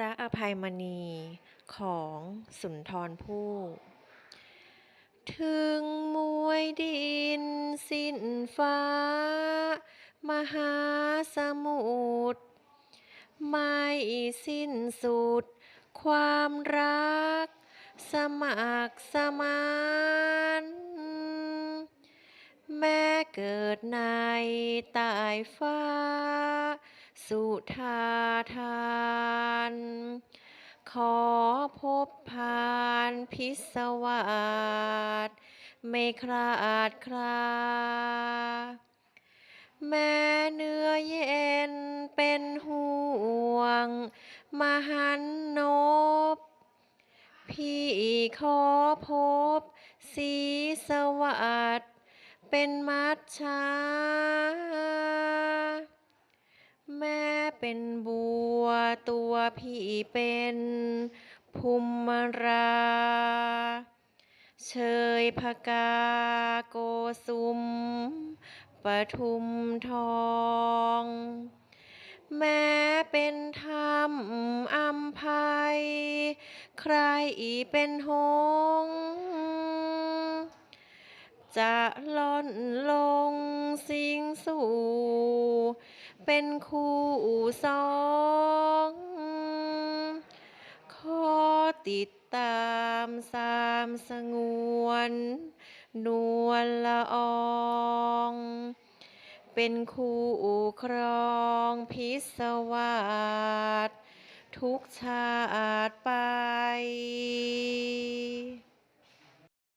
ระอภัยมณีของสุนทรภู่ถึงมวยดินสิ้นฟ้า มหาสมุทรไม่สิ้นสุด ความรัก สมัครสมาน แม้เกิดในใต้ฟ้า สุธาทาน ขอพบผ่านพิศวาสไม่คลาดคลา แม้เนื้อเย็นเป็นห่วง มหันนบ พี่ขอพบสีสวัสดเป็นมัจฉา เป็นบัวตัวพี่เป็นภูมิรา เชยพกาโกสุมปทุมทอง แม้เป็นธรรมอัมภัย ใครอีเป็นหง จะล่อนลงสิงสู่ เป็นคู่สอง ขอติดตามสามสงวน นวลละออง เป็นคู่ครองพิศวาสทุกชาติไป